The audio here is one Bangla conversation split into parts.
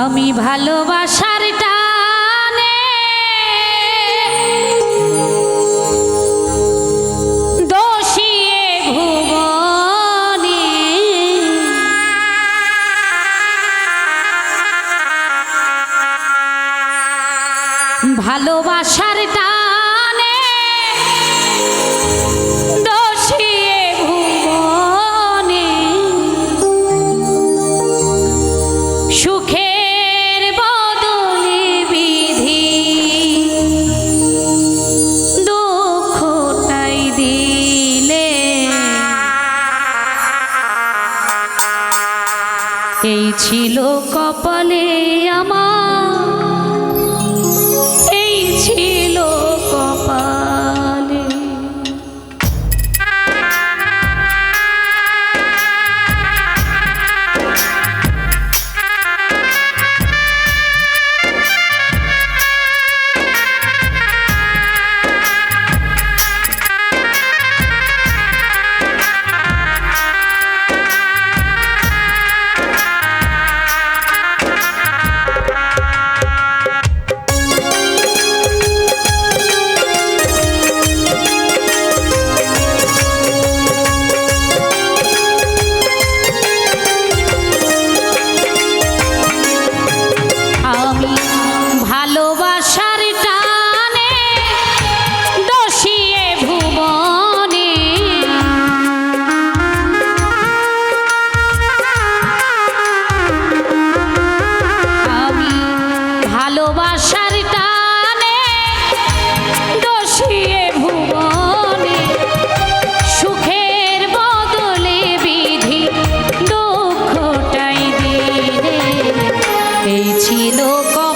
আমি ভালোবাসা আমার ছিল কপালে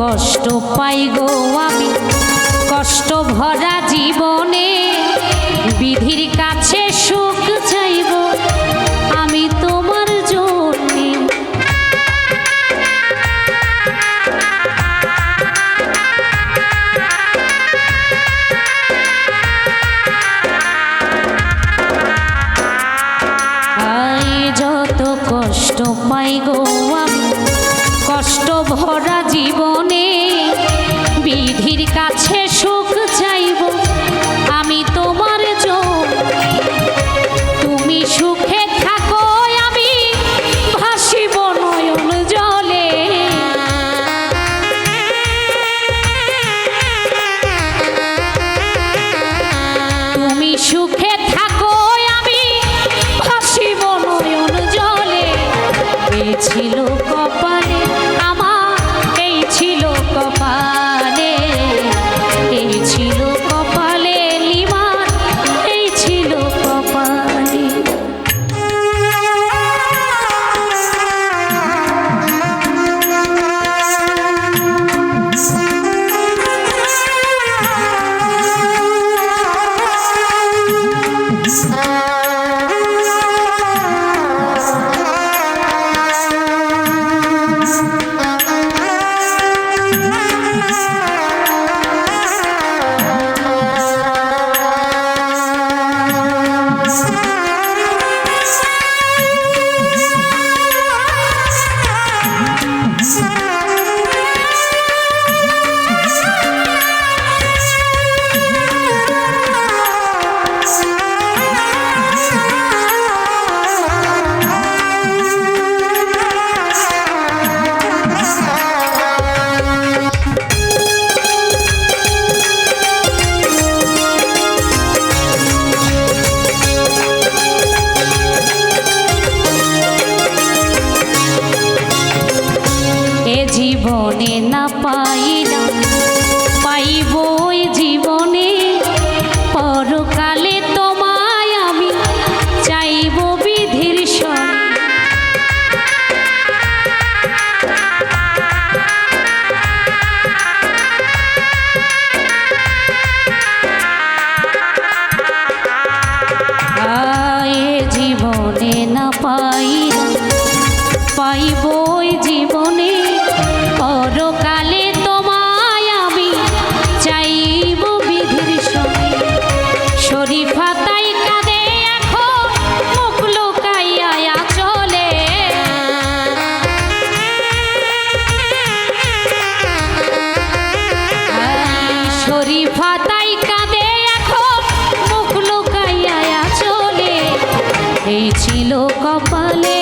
কষ্ট পাই গো আমি। কষ্ট ভরা জীবনে বিধির কাছে সুখ চাইব। আমি তো 起落。জীবনে না পাইলাম। জানে